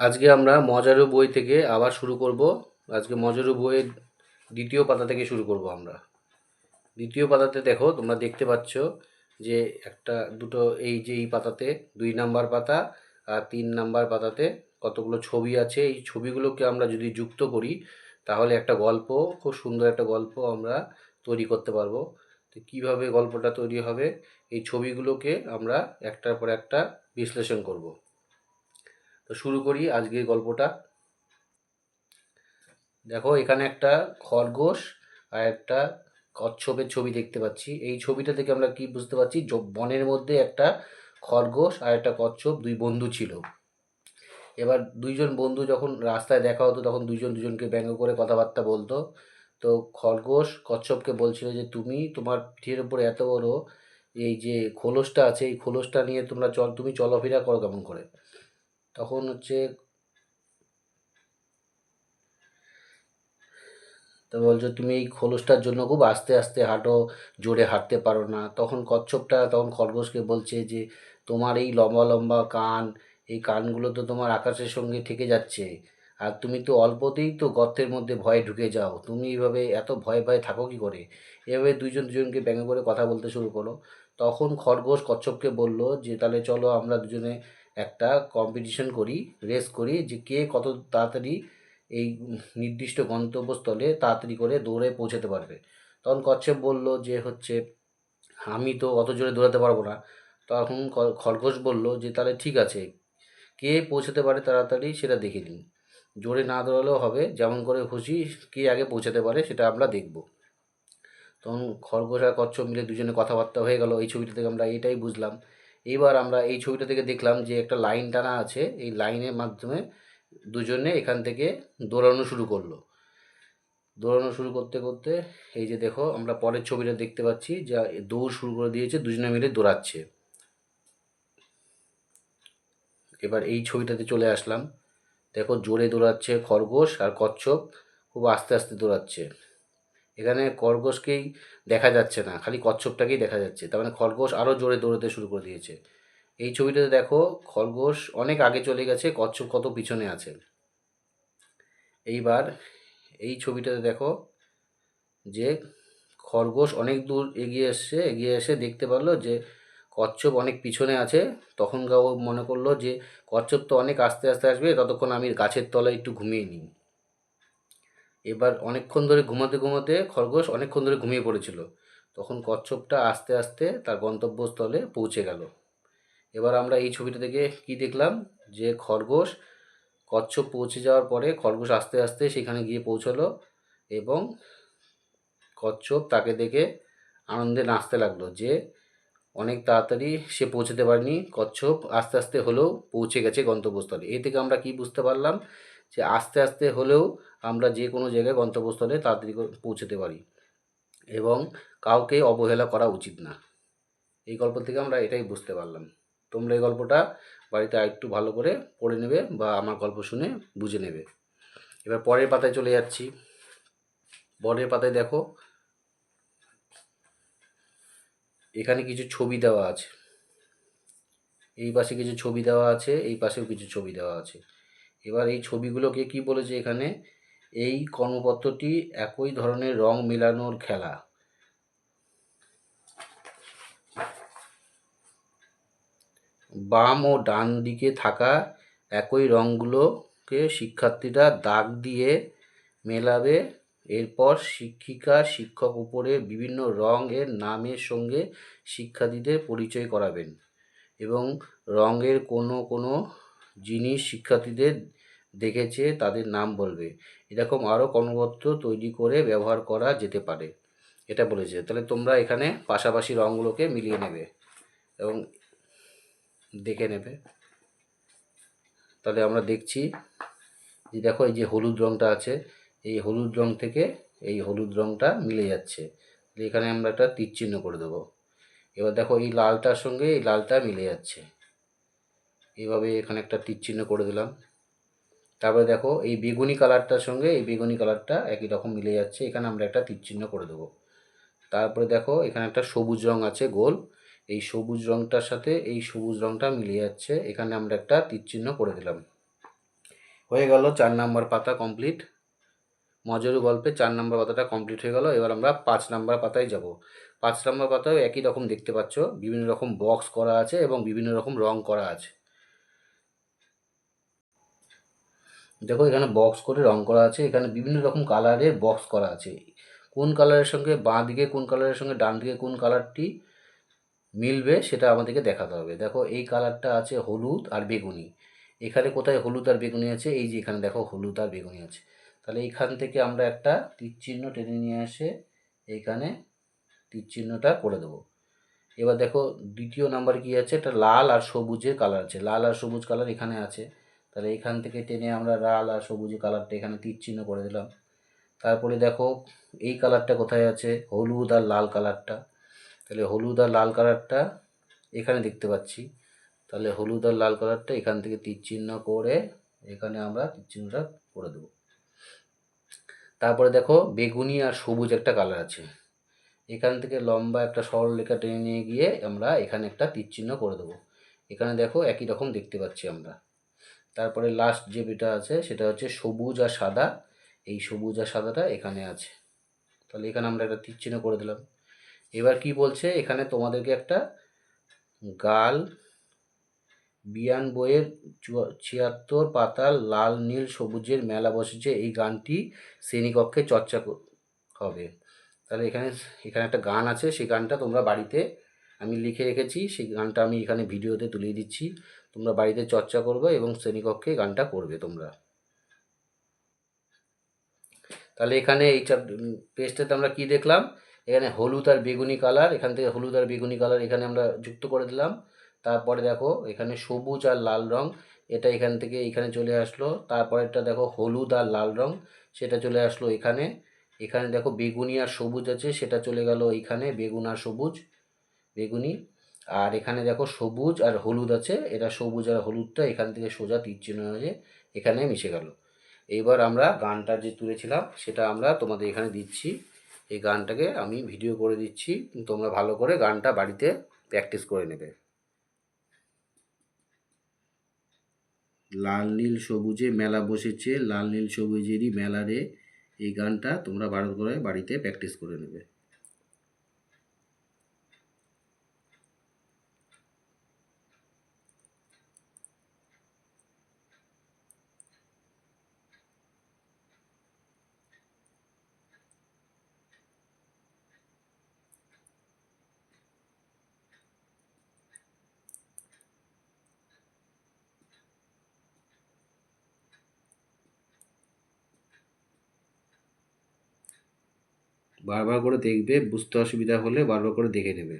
আজকে আমরা মজারু বই থেকে আবার শুরু করব। আজকে মজারু বইয়ের দ্বিতীয় পাতা থেকে শুরু করব আমরা। দ্বিতীয় পাতাতে দেখো, তোমরা দেখতে পাচ্ছ যে একটা, দুটো, এই যে এই পাতাতে দুই নাম্বার পাতা আর তিন নাম্বার পাতাতে কতগুলো ছবি আছে। এই ছবিগুলোকে আমরা যদি যুক্ত করি, তাহলে একটা গল্প, খুব সুন্দর একটা গল্প আমরা তৈরি করতে পারব। তো কীভাবে গল্পটা তৈরি হবে, এই ছবিগুলোকে আমরা একটার পর একটা বিশ্লেষণ করব। তো শুরু করি আজকের গল্পটা। দেখো, এখানে একটা খরগোশ আর একটা কচ্ছপের ছবি দেখতে পাচ্ছি। এই ছবিটা থেকে আমরা কি বুঝতে পারছি বনের মধ্যে একটা খরগোশ আর একটা কচ্ছপ দুই বন্ধু ছিল। এবার দুইজন বন্ধু যখন রাস্তায় দেখা হতো, তখন দুইজন দুজনকে ব্যঙ্গ করে কথাবার্তা বলতো। তো খরগোশ কচ্ছপকে বলছিল যে, তুমি তোমার পিঠের উপরে এত বড় এই যে খোলসটা আছে, এই খোলসটা নিয়ে তোমরা চল, তুমি চলাফেরা করো কেমন করে? তখন হচ্ছে তো বলছো, তুমি এই খোলসটার জন্য খুব আস্তে আস্তে হাঁটো, জোরে হাঁটতে পারো না। তখন কচ্ছপটা, তখন খরগোশকে বলছে যে, তোমার এই লম্বা লম্বা কান, এই কানগুলো তো তোমার আকাশের সঙ্গে থেকে যাচ্ছে। আর তুমি তো অল্পতেই তো গর্তের মধ্যে ভয়ে ঢুকে যাও। তুমি এইভাবে এত ভয়ে ভয়ে থাকো কি করে? এভাবে দুইজন দুজনকে ব্যঙ্গ করে কথা বলতে শুরু করো তখন খরগোশ কচ্ছপকে বলল যে, তাহলে চলো আমরা দুজনে একটা কম্পিটিশন করি রেস করি, যে কে কত তাড়াতাড়ি এই নির্দিষ্ট গন্তব্যস্থলে তাড়াতাড়ি করে দৌড়ে পৌঁছাতে পারবে। তখন কচ্ছপ বলল যে হচ্ছে, আমি তো অত জোরে দৌড়াতে পারব না। তখন খরগোশ বলল যে, তাহলে ঠিক আছে, কে পৌঁছাতে পারে তাড়াতাড়ি সেটা দেখে নিন। জোরে না দৌড়ালেও হবে, যেমন করে খুশি কে আগে পৌঁছাতে পারে সেটা আমরা দেখব। তখন খরগোশ আর কচ্ছপ মিলে দুজনে কথাবার্তা হয়ে গেল। এই ছবিটা থেকে আমরা এটাই বুঝলাম এইবার আমরা এই ছবিটা থেকে দেখলাম যে একটা লাইন টানা আছে, এই লাইনের মাধ্যমে দুজনে এখান থেকে দৌড়ানো শুরু করল। দৌড়ানো শুরু করতে করতে এই যে দেখো, আমরা পরের ছবিটা দেখতে পাচ্ছি, যা দৌড় শুরু করে দিয়েছে, দুজনে মিলে দৌড়াচ্ছে। এবার এই ছবিটাতে চলে আসলাম। দেখো, জোরে দৌড়াচ্ছে খরগোশ আর কচ্ছপ, খুব আস্তে আস্তে দৌড়াচ্ছে। এখানে খরগোশকেই দেখা যাচ্ছে না, খালি কচ্ছপটাকেই দেখা যাচ্ছে। তার মানে খরগোশ আরও জোরে দৌড়াতে শুরু করে দিয়েছে। এই ছবিটাতে দেখো, খরগোশ অনেক আগে চলে গেছে, কচ্ছপ কত পিছনে আছে। এইবার এই ছবিটাতে দেখো যে খরগোশ অনেক দূর এগিয়ে এসছে, এগিয়ে এসে দেখতে পারল যে কচ্ছপ অনেক পিছনে আছে। তখন ও মনে করল যে কচ্ছপ তো অনেক আস্তে আস্তে আসবে, ততক্ষণ আমি গাছের তলায় একটু ঘুমিয়ে নিই। এবার অনেকক্ষণ ধরে ঘুমাতে ঘুমাতে খরগোশ অনেকক্ষণ ধরে ঘুমিয়ে পড়েছিল। তখন কচ্ছপটা আস্তে আস্তে তার গন্তব্যস্থলে পৌঁছে গেল। এবার আমরা এই ছবিটা থেকে কি দেখলাম? যে খরগোশ কচ্ছপ পৌঁছে যাওয়ার পরে খরগোশ আস্তে আস্তে সেখানে গিয়ে পৌঁছলো এবং কচ্ছপ তাকে দেখে আনন্দে নাচতে লাগল যে অনেক তাড়াতাড়ি সে পৌঁছতে পারেনি। কচ্ছপ আস্তে আস্তে হলেও পৌঁছে গেছে গন্তব্যস্থলে। এ থেকে আমরা কি বুঝতে পারলাম? যে আস্তে আস্তে হলেও আমরা যে কোনো জায়গায় গন্তব্যস্থলে তাড়াতাড়ি পৌঁছতে পারি। এবং কাউকে অবহেলা করা উচিত না। এই গল্প থেকে আমরা এটাই বুঝতে পারলাম। তোমরা এই গল্পটা বাড়িতে আরেকটু ভালো করে পড়ে নেবে বা আমার গল্প শুনে বুঝে নেবে। এবার পরের পাতায় চলে যাচ্ছি। পরের পাতায় দেখো। এখানে কিছু ছবি দেওয়া আছে। এই পাশে কিছু ছবি দেওয়া আছে, এই পাশেও কিছু ছবি দেওয়া আছে। এবার এই ছবিগুলোকে কি বলেছে এখানে? এই কর্মপত্রটি একই ধরনের রং মেলানোর খেলা। বাম ও ডান দিকে থাকা একই রঙগুলোকে শিক্ষার্থীরা দাগ দিয়ে মেলাবে। এরপর শিক্ষিকা, শিক্ষক উপরে বিভিন্ন রঙের নামের সঙ্গে শিক্ষার্থীদের পরিচয় করাবেন এবং রঙের কোনো কোনো জিনিস শিক্ষার্থীদের দেখেছে তাদের নাম বলবে। এরকম আরও কর্মপত্র তৈরি করে ব্যবহার করা যেতে পারে। এটা বলেছে। তাহলে তোমরা এখানে পাশাপাশি রঙগুলোকে মিলিয়ে নেবে এবং দেখে নেবে। তাহলে আমরা দেখছি যে দেখো এই যে হলুদ রঙটা আছে, এই হলুদ রং থেকে এই হলুদ রঙটা মিলে যাচ্ছে। এখানে আমরা একটা তীর চিহ্ন করে দেবো। এবার দেখো এই লালটার সঙ্গে এই লালটা মিলে যাচ্ছে। এইভাবে এখানে একটা তীর চিহ্ন করে দিলাম। তারপরে দেখো, এই বেগুনি কালারটার সঙ্গে এই বেগুনি কালারটা একই রকম মিলে যাচ্ছে। এখানে আমরা একটা তীর চিহ্ন করে দেবো। তারপরে দেখো, এখানে একটা সবুজ রং আছে গোল। এই সবুজ রংটার সাথে এই সবুজ রংটা মিলে যাচ্ছে। এখানে আমরা একটা তীর চিহ্ন করে দিলাম। হয়ে গেল চার নাম্বার পাতা কমপ্লিট। মজরু গল্পে চার নাম্বার পাতাটা কমপ্লিট হয়ে গেল। এবার আমরা পাঁচ নাম্বার পাতায় যাব। পাঁচ নাম্বার পাতায় একই রকম দেখতে পাচ্ছ। বিভিন্ন রকম বক্স করা আছে এবং বিভিন্ন রকম রং করা আছে। দেখো এখানে বক্স করে রং করা আছে, এখানে বিভিন্ন রকম কালারের বক্স করা আছে। কোন কালারের সঙ্গে বাঁ দিকে, কোন কালারের সঙ্গে ডান দিকে, কোন কালারটি মিলবে সেটা আমাদেরকে দেখাতে হবে। দেখো এই কালারটা আছে হলুদ আর বেগুনি। এখানে কোথায় হলুদ আর বেগুনি আছে? এই যে এখানে দেখো হলুদ আর বেগুনি আছে। তাহলে এইখান থেকে আমরা একটা তীর চিহ্ন টেনে নিয়ে এসে এইখানে তীর চিহ্নটা করে দেবো। এবার দেখো দ্বিতীয় নাম্বার কি আছে? এটা লাল আর সবুজের কালার আছে। লাল আর সবুজ কালার এখানে আছে। তাহলে এখান থেকে টেনে আমরা লাল আর সবুজ কালারটা এখানে তীর চিহ্ন করে দিলাম। তারপরে দেখো, এই কালারটা কোথায় আছে? হলুদ আর লাল কালারটা। তাহলে হলুদ আর লাল কালারটা এখানে দেখতে পাচ্ছি। তাহলে হলুদ আর লাল কালারটা এখান থেকে তীর চিহ্ন করে এখানে আমরা তীর চিহ্নটা করে দেবো। তারপরে দেখো, বেগুনি আর সবুজ একটা কালার আছে। এখান থেকে লম্বা একটা সরলরেখা টেনে নিয়ে গিয়ে আমরা এখানে একটা তীর চিহ্ন করে দেবো। এখানে দেখো, একই রকম দেখতে পাচ্ছি আমরা। তারপরে লাস্ট যে বিটা আছে, সেটা হচ্ছে সবুজ আর সাদা। এই সবুজ আর সাদাটা এখানে আছে। তাহলে এখানে আমরা একটা তীর চিহ্ন করে দিলাম। এবার কি বলছে? এখানে তোমাদেরকে একটা গাল, বিয়ান বইয়ের ছিয়াত্তর পাতার লাল, নীল, সবুজের মেলা বসেছে। এই গানটি শ্রেণীকক্ষে চর্চা হবে। তাহলে এখানে এখানে একটা গান আছে। সেই গানটা তোমরা বাড়িতে আমি লিখে রেখেছি, সেই গানটা আমি এখানে ভিডিওতে তুলে দিচ্ছি। তোমরা বাড়িতে চর্চা করবে এবং শ্রেণীকক্ষে গানটা করবে তোমরা। তাহলে এখানে এই চার পেজটাতে আমরা কি দেখলাম? এখানে হলুদ আর বেগুনি কালার এখান থেকে হলুদ আর বেগুনি কালার এখানে আমরা যুক্ত করে দিলাম। তারপরে দেখো, এখানে সবুজ আর লাল রং, এটা এখান থেকে এখানে চলে আসলো। তারপরেরটা দেখো, হলুদ আর লাল রং, সেটা চলে আসলো এখানে। এখানে দেখো, বেগুনি আর সবুজ আছে, সেটা চলে গেল এখানে বেগুন আর সবুজ। বেগুনি। আর এখানে দেখো সবুজ আর হলুদ আছে। এটা সবুজ আর হলুদটা এখান থেকে সোজা তীর চিহ্ন হয়ে এখানে মিশে গেল। এইবার আমরা গানটা যে তুলেছিলাম, সেটা আমরা তোমাদের এখানে দিচ্ছি। এই গানটাকে আমি ভিডিও করে দিচ্ছি। তোমরা ভালো করে গানটা বাড়িতে প্র্যাকটিস করে নেবে। লাল নীল সবুজে মেলা বসেছে। লাল নীল সবুজেরই মেলা রে। এই গানটা তোমরা ভালো করে বাড়িতে প্র্যাকটিস করে নেবে। বারবার করে দেখবে বুঝতে অসুবিধা হলে বারবার করে দেখে নেবে।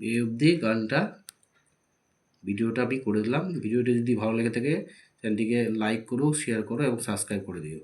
এই অবধি গানটা, ভিডিওটা আমি করে দিলাম। ভিডিওটি যদি ভালো লেগে থাকে, চ্যানেলটিকে লাইক করো শেয়ার করো, এবং সাবস্ক্রাইব করে দিও।